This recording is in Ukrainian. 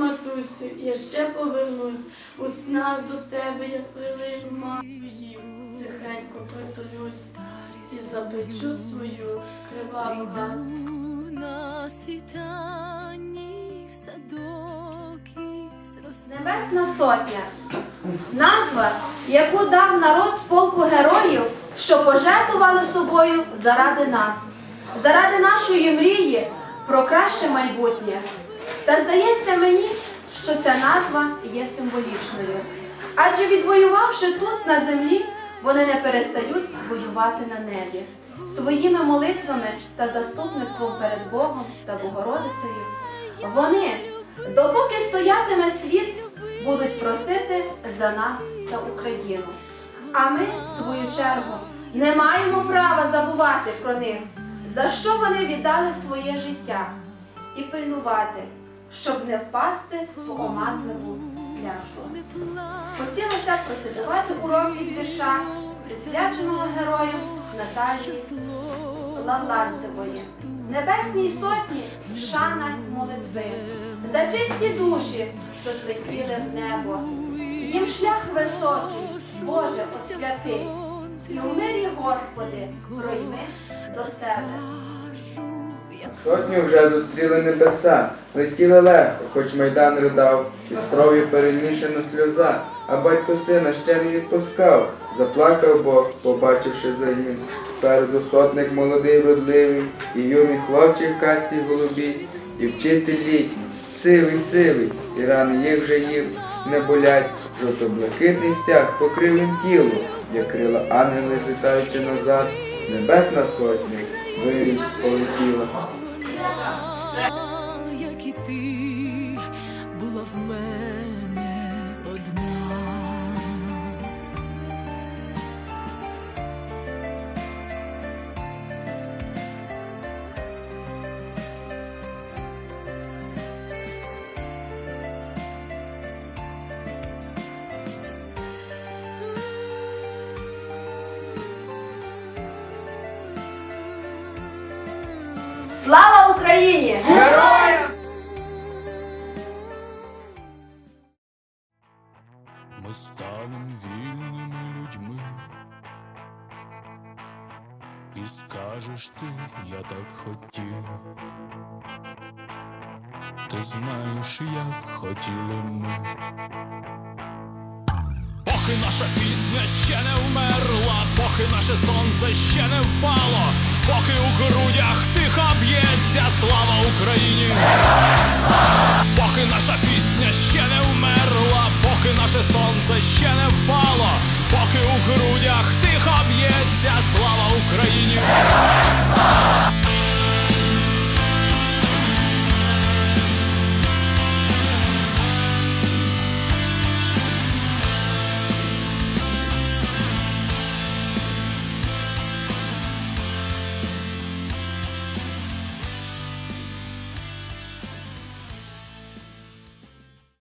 бабусю, я ще повернусь. У снах до тебе, я пилину маю. Тихенько притулюсь і запечу свою криваву ганку. На світанні в садок. Небесна сотня назва, яку дав народ полку героїв, що пожертвували собою заради нас, заради нашої мрії про краще майбутнє. Та здається мені, що ця назва є символічною. Адже відвоювавши тут на землі, вони не перестають воювати на небі. Своїми молитвами та заступництвом перед Богом та Богородицею вони, допоки стоятиме світ, будуть просити за нас та Україну. А ми, в свою чергу, не маємо права забувати про них, за що вони віддали своє життя, і пильнувати, щоб не впасти в оманливу плач, Хотілося процитувати уроки з вірша присвяченого герою Наталії слово Лавлантевої. Небесній сотні шана молитви, за чисті душі, що злетіли в небо. Їм шлях високий, Боже, освяти, і у мирі, Господи, пройми до себе. Сотню вже зустріли небеса, летіли легко, хоч майдан ридав, і з кров'ю перемішана сльоза, а батько сина ще не відпускав. Заплакав Бог, побачивши загін. Спереду сотник молодий вродливий, і юний хлопчик касті голубій, і вчитель літній, сивий, сивий, і рани їх вже їх не болять. Жовто-блакитний стяг покрив їм тіло, як крила ангели злітаючи назад, небесна сотня виріс полетіла. Як і ти була в мене Ми станем вільними людьми. І скажеш ти, я так хотів. Ти знаєш, як хотіли ми. Поки наша пісня ще не вмерла, поки наше сонце ще не впало, поки у грудях тихо б'ється слава Україні. Поки наша слава Україні.